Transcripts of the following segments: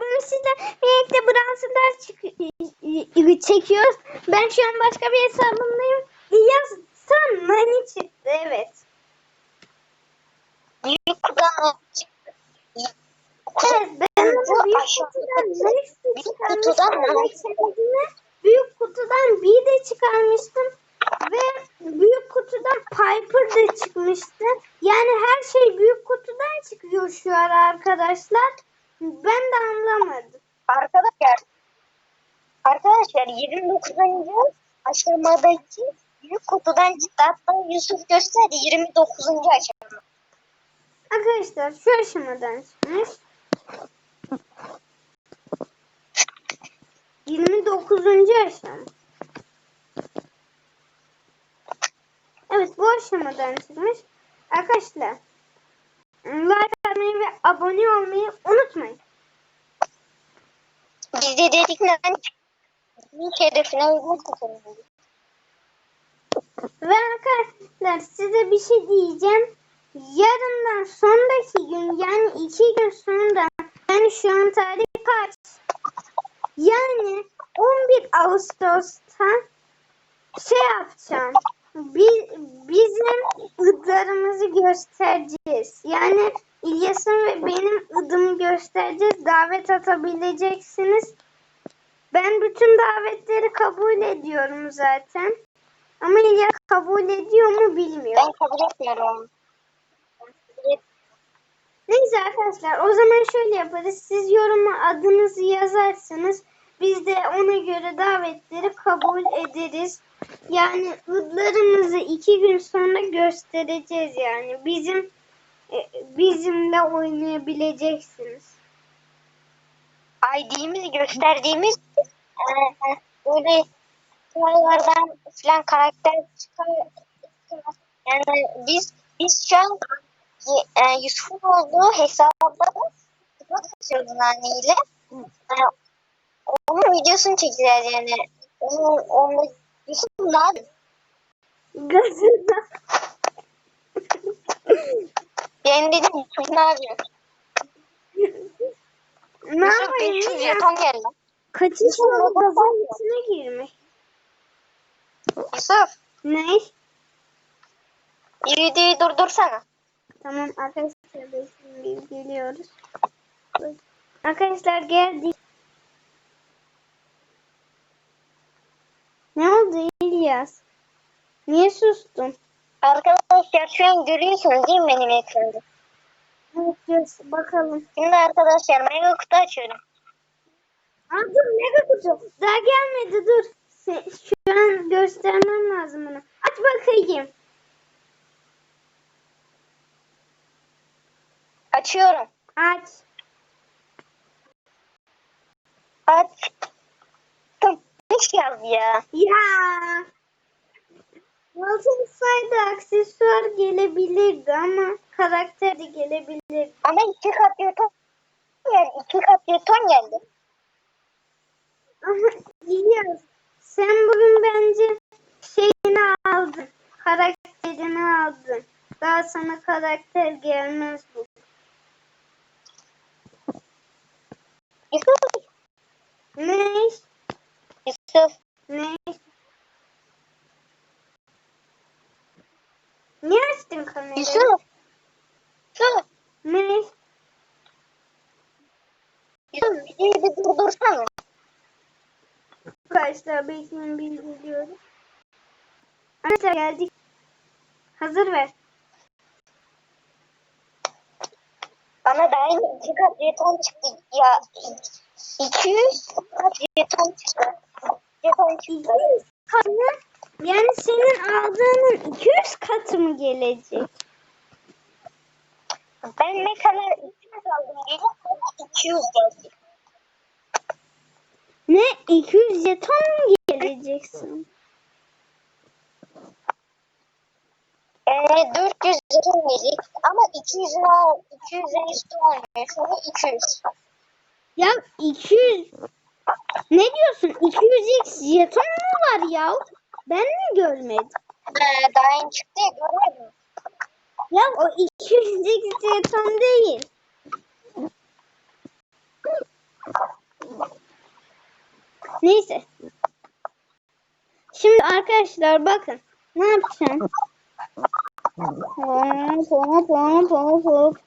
bugün sizle birlikte Brawl çekiyoruz. Ben şu an başka bir hesabımdayım. İlyas sen Nani çıktı evet. Büyük kutudan Evet ben onu büyük kutudan Büyük kutudan büyük kutudan bir de çıkarmıştım. Ve büyük kutudan Piper de çıkmıştı. Yani her şey büyük kutudan çıkıyor şu ara arkadaşlar. Ben de anlamadım. arkadaşlar arkadaşlar 29. aşamadaki büyük kutudan. Hatta Yusuf gösterdi 29. aşama. Arkadaşlar şu aşamadan çıkmış. 29. aşama. Evet bu aşamadan çıkmış. Arkadaşlar like abone olmayı unutmayın. Biz de dedik hedefine uygun tutalım. Ve arkadaşlar size bir şey diyeceğim. Yarından sonraki gün yani iki gün sonra yani şu an tarih kaç? Yani 11 Ağustos'ta şey yapacağım. Biz, bizim ıdlarımızı göstereceğiz. Yani İlyas'ın ve benim ıdımı göstereceğiz. Davet atabileceksiniz. Ben bütün davetleri kabul ediyorum zaten. Ama İlyas kabul ediyor mu bilmiyorum. Ben kabul etmiyorum. Neyse arkadaşlar o zaman şöyle yaparız. Siz yoruma adınızı yazarsanız biz de ona göre davetleri kabul ederiz. Yani ıdlarımızı iki gün sonra göstereceğiz yani. Bizim bizimle oynayabileceksiniz. ID'mizi gösterdiğimiz eee, böyle hikayelerden filan karakter çıkar. Yani biz biz şu an e, Yusuf'un olduğu hesabda sıfat atıyoruz anneyle. E, onun videosunu çekeceğiz yani. Onun, onda Yusuf ne yapıyor? Gazına. Dedim Yusuf ne yapıyor? ne yapayım 500 ya? jeton geldi. Yıl ne gazın içine girmiş. Yusuf Ne? videoyu durdursana. Tamam arkadaşlar biz geliyoruz. Arkadaşlar geldik. Ne oldu İlyas? Niye sustun? Arkadaşlar şu an görüyorsunuz değil mi benim ekranımda? Evet bakalım. Şimdi arkadaşlar mega kutu açıyorum. Aa dur mega kutu. Daha gelmedi dur. Se- Şu an göstermem lazım bunu. Aç bakayım. Açıyorum. Aç. Açtım. Hiç yaz ya. Ya. Altın sayda aksesuar gelebilirdi ama karakter de gelebilirdi. Ama iki kat jeton geldi. İki kat jeton geldi. Ama İlyas sen bugün bence şeyini aldın. Karakterini aldın. Daha sana karakter gelmez bu. Yusuf. Ne? Yusuf. Ne? Niye açtın kamerayı? Yusuf. Yusuf. Ne? Yusuf. Videoyu bir durdursana. Arkadaşlar bekleyin bildiriyorum. Arkadaşlar geldik. Hazır ver. Bana daha yeni iki kat jeton çıktı. Ya 200 kat jeton çıktı. Jeton çıktı. 200 kat mı? Yani senin aldığının 200 katı mı gelecek? Ben mesela 200 aldım. Gelip bana 200 geldi. Ne? 200 jeton mu geleceksin? Ee, 400 jeton gelecek. Ama 200'ün al, 200'ün üstü olmuyor. Şimdi 200. Ya 200 ne diyorsun? 200x jeton mu var ya? Ben mi görmedim? Ee, daha yeni çıktı ya görmedin mi? Ya o 200x jeton değil. Neyse. Şimdi arkadaşlar bakın. Ne yapacağım? Hop hop hop hop hop.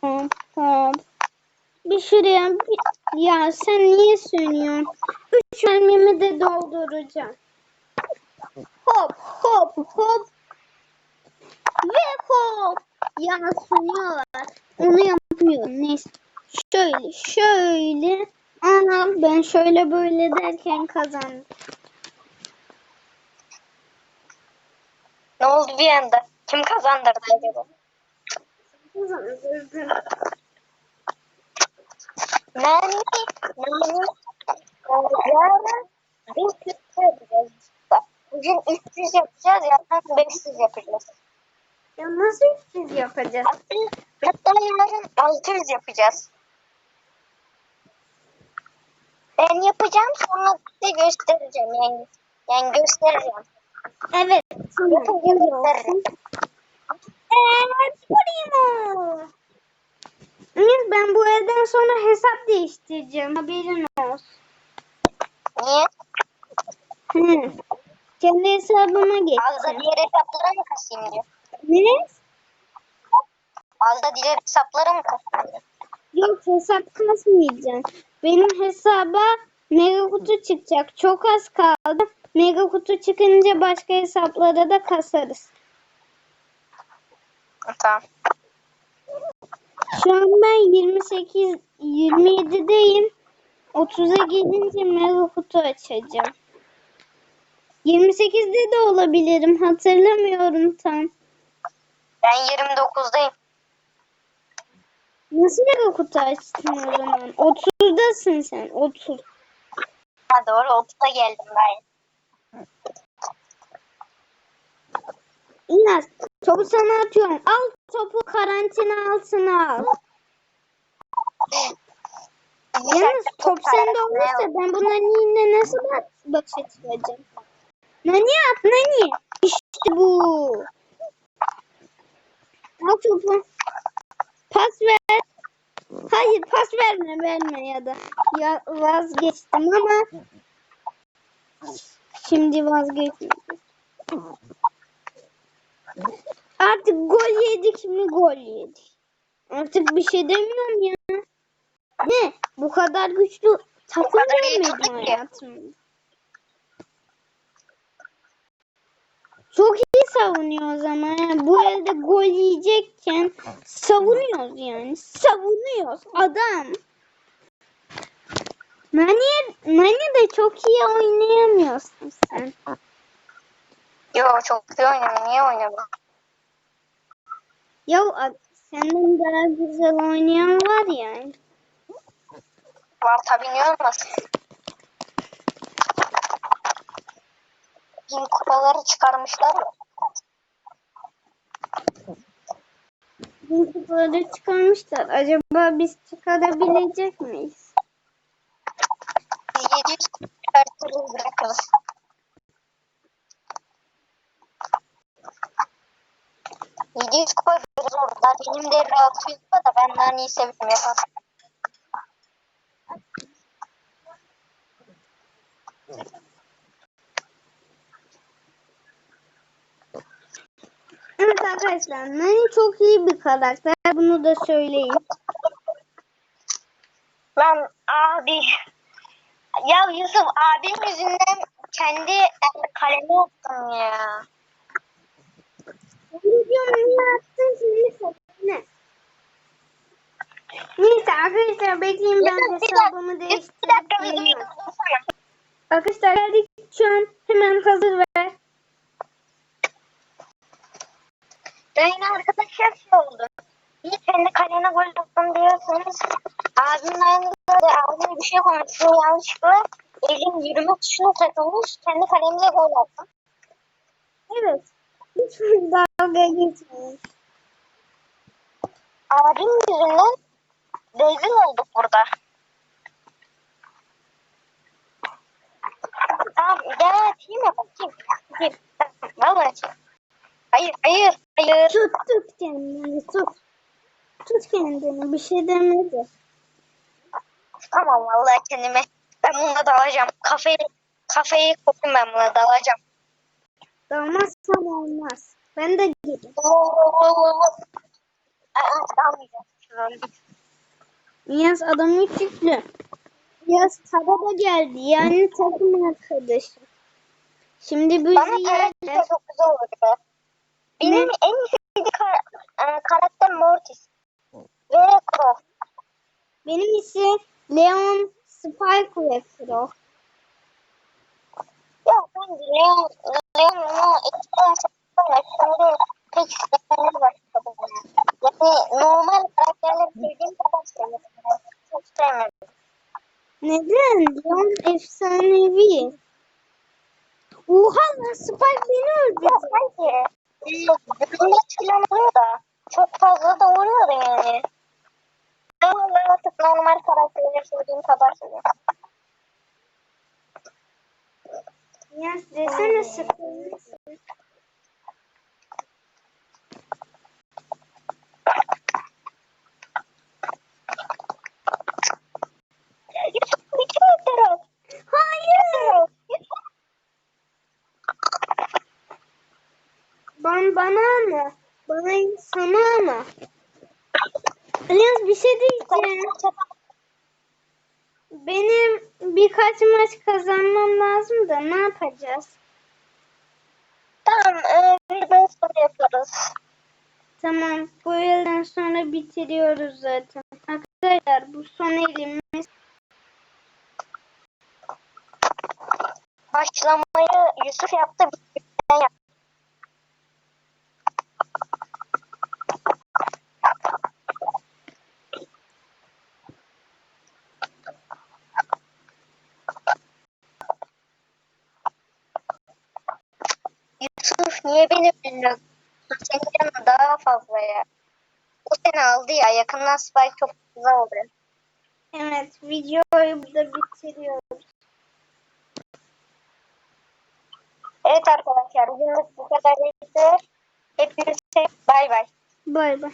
Hop hop. Bir şuraya bir... Ya sen niye sönüyorsun? Üç mermimi de dolduracağım. Hop hop hop. Ve hop. Ya sönüyorlar. Onu yapmıyorum. Neyse. Şöyle şöyle. Aha ben şöyle böyle derken kazandım. Ne oldu bir anda? Kim kazandırdı acaba? Kazandım. Nani, nani, yarın 500 yapacağız. Bak, Bugün 300 yapacağız, yarın 500 yapacağız. Ya nasıl üstsüz yapacağız? Hatta, hatta yarın 600 yapacağız. Ben yapacağım sonra size göstereceğim yani. Yani göstereceğim. Evet. Yapınca gösteririm. Evet. Primo. Emir, Ben bu evden sonra hesap değiştireceğim. Haberin olsun. Niye? Hı. Kendi hesabıma Azda geçeceğim. diğer hesaplara mı kasayım diyor. Ne? Azda diğer hesaplara mı kasayım diyor. Yok hesap kasmayacağım. Benim hesaba mega kutu çıkacak. Çok az kaldı. Mega kutu çıkınca başka hesaplara da kasarız. Tamam. Şu an ben 28 27'deyim. 30'a gelince mega kutu açacağım. 28'de de olabilirim. Hatırlamıyorum tam. Ben 29'dayım. Nasıl mega kutu açtın o zaman? 30'dasın sen. 30. Ha doğru 30'da geldim ben. İlyas topu sana atıyorum. Al topu karantina altına al. Yalnız top sende olursa ben bu Nani'yle nasıl baş- çıkacağım? Nani at Nani. İşte bu. Al topu. Pas ver. Hayır pas verme verme ya da. Ya vazgeçtim ama şimdi vazgeçmedim. Artık gol yedik mi gol yedik. Artık bir şey demiyorum ya. Ne? Bu kadar güçlü takım görmedim hayatımda. Çok iyi savunuyor o zaman. Yani bu elde gol yiyecekken savunuyoruz yani. Savunuyoruz. Adam. Nani, Nani de çok iyi oynayamıyorsun sen. Yo çok iyi oynuyorum. Niye oynamam? Ya senden daha güzel oynayan var yani. Var tabii niye olmasın? Bin kupaları çıkarmışlar ya. Bu kupaları çıkarmışlar. Acaba biz çıkarabilecek miyiz? Biz 700 kupa çıkartırız bırakırız. Yedi yüz kupa biraz orada. Benim de 600 kupa da benden iyi seviyorum. Evet arkadaşlar Nani çok iyi bir karakter. Bunu da söyleyeyim. Lan abi. Ya Yusuf abim yüzünden kendi kalemi attım ya. Neyse arkadaşlar bekleyin ben hesabımı durdursana. Arkadaşlar geldik şu an hemen hazır ver. Ben yine arkadaşlar şey oldu. İyi kendi kalene gol attım diyorsanız abimle aynı abimle bir şey konuşuyor yanlışlıkla elim yürüme tuşuna takılmış kendi kalemle gol attım. Evet. Lütfen dalga geçmeyin. Abim yüzünden rezil olduk burada. Abi gel atayım ya bakayım. Bakayım. Valla atayım. Hayır hayır hayır. Tut tut kendini tut. Tut kendini bir şey demedi. Tamam vallahi kendime. Ben bununla dalacağım. Kafayı kafayı koptum ben buna dalacağım. Dalmazsam olmaz. Ben de geleyim. Aa, dalmayacağım. Niyaz adam üç yüklü. Niyaz Tara da geldi. Yani takım arkadaşı. Şimdi bizi Bana yerler. çok güzel olurdu. Benim en sevdiğim kar- e, karakter Mortis. Ve Crow. Benim ise Leon, Spike ve Fro. Ya ben Leon, Leon'u eskiden sevdim. Şimdi pek istemeye başladım. Yani normal karakterleri sevdiğim kadar seviyorum. Çok sevmedim. Neden? Leon efsanevi. Oha lan Spike beni öldürdü. hayır. Bunda falan oluyor da. Çok fazla da oluyor da yani. Ben vallahi artık normal karakterleri sevdiğim kadar seviyorum. Niyaz desene sıkılmışsın. Yusuf bir karakter ol. Hayır. Ben bana mı? Bana sana mı? Niyaz bir şey diyeceğim. Benim birkaç maç kazanmam lazım da ne yapacağız? Tamam, e, bir ben sonra yaparız. Tamam, bu yıldan sonra bitiriyoruz zaten. Arkadaşlar bu son elimiz. Başlamayı Yusuf yaptı, ben yaptım. Yusuf niye beni bilmiyorsun? Senin canın daha fazla ya. O seni aldı ya. Yakından Spike çok güzel oluyor. Evet, videoyu burada bitiriyoruz. Evet arkadaşlar. Bugünlük bu kadar. Hepinize bay bay. Bay bay.